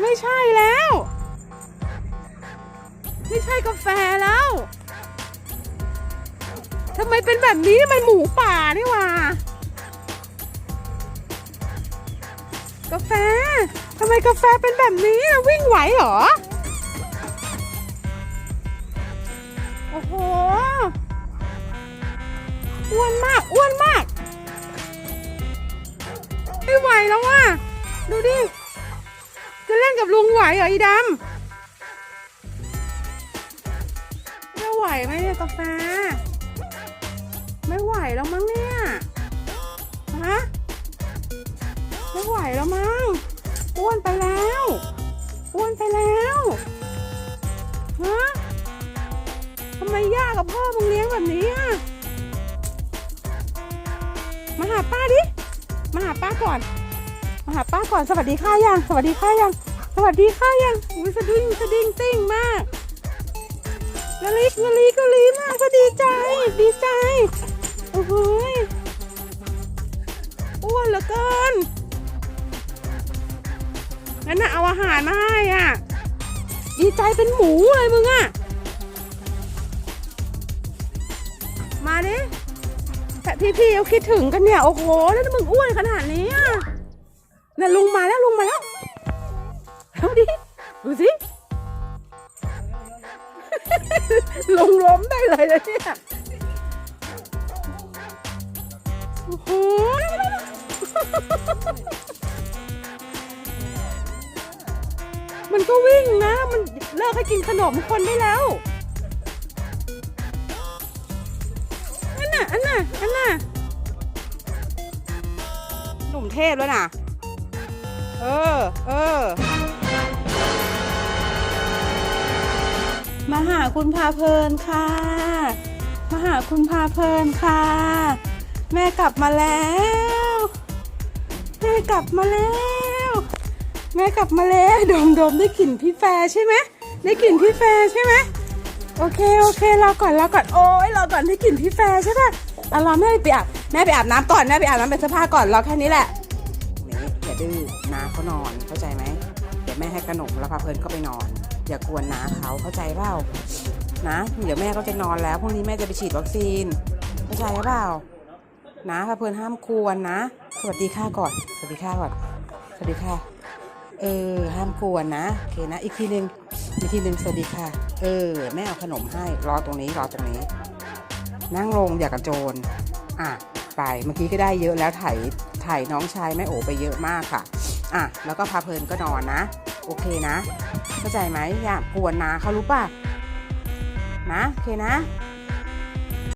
ไม่ใช่แล้ว ไม่ใช่กาแฟแล้วทำไมเป็นแบบนี้มันหมูป่านี่ว่ากาแฟทำไมกาแฟเป็นแบบนี้อะวิ่งไหวเหรอ โอ้โห อ้วนมาก อ้วนมาก ไม่ไหวแล้วว่ะ ดูดิ จะเล่นกับลุงไหวเหรออีดำจะไหวไหมเนี่ยกาแฟ ไม่ไหวแล้วมั้งเนี่ยฮะไม่ไหวแล้วมั้งอ้วนไปแล้วอ้วนไปแล้วฮะทำไมย่ากับพ่อมึงเลี้ยงแบบนี้อะมาหาป้าดิ มาหาป้าก่อน มาหาป้าก่อนสวัสดีค่ะยังสวัสดีค่ะยังสวัสดีค่ะยังอุ้ยสะดิ้งสะดิ้งติ้งมากกะลิกกะลิกะลีมากก็ดีใจ ดีใจโอ้โหยอ้วนเหลือเกินงั้นน่ะเอาอาหารมาให้อะ ดีใจเป็นหมูเลยมึงอะ มาดิแต่พี่ๆเขาคิดถึงกันเนี่ย โอ้โห แล้วมึงอ้วนขนาดนี้อะ น่ะลุงมาแล้วลุงมาแล้วเอาดิดูสิลงล้มได้เลยนะเนี่ยโอ้โหมันก็วิ่งนะ มันเลิกให้กินขนมคนได้แล้วอันน่ะอันน่ะอันน่ะหนุ่มเทพแล้วน่ะ เออ เออ มาหาคุณพาเพลินค่ะ มาหาคุณพาเพลินค่ะ แม่กลับมาแล้ว แม่กลับมาแล้ว แม่กลับมาแล้ว ดมดมได้กลิ่นพี่แฟร์ใช่ไหมได้กลิ่นพี่แฟร์ใช่ไหมโอเคโอเครอก่อนรอก่อนโอ้ยรอก่อนได้กลิ่นพี่แฟร์ใช่ป่ะเอารอแม่ไปอาบแม่ไปอาบน้ำก่อนแม่ไปอาบน้ำเป็นเสื้อผ้าก่อนรอแค่นี้แหละ อย่าดื้อนาเขานอนเข้าใจไหมเดี๋ยวแม่ให้ขนมแล้วพาเพลินก็ไปนอน อย่ากวนน้าเขาเข้าใจเปล่านะเดี๋ยวแม่ก็จะนอนแล้วพรุ่งนี้แม่จะไปฉีดวัคซีนเข้าใจเปล่านะพาเพลินห้ามกวนนะ สวัสดีค่ะก่อน สวัสดีค่ะก่อนสวัสดีค่ะ เออห้ามกวนนะโอเคนะ อีกทีหนึ่งอีกทีหนึ่งสวัสดีค่ะ เออแม่เอาขนมให้รอตรงนี้รอตรงนี้ นั่งลงอย่ากระโจนอะ ไป เมื่อกี้ก็ได้เยอะแล้วถ่ายถ่ายน้องชายแม่โอไปเยอะมากค่ะ อะ แล้วก็พาเพลินก็นอนนะ โอเคนะ เข้าใจไหมอย่ากวนนะเขารู้ป่ะ นะ โอเคนะ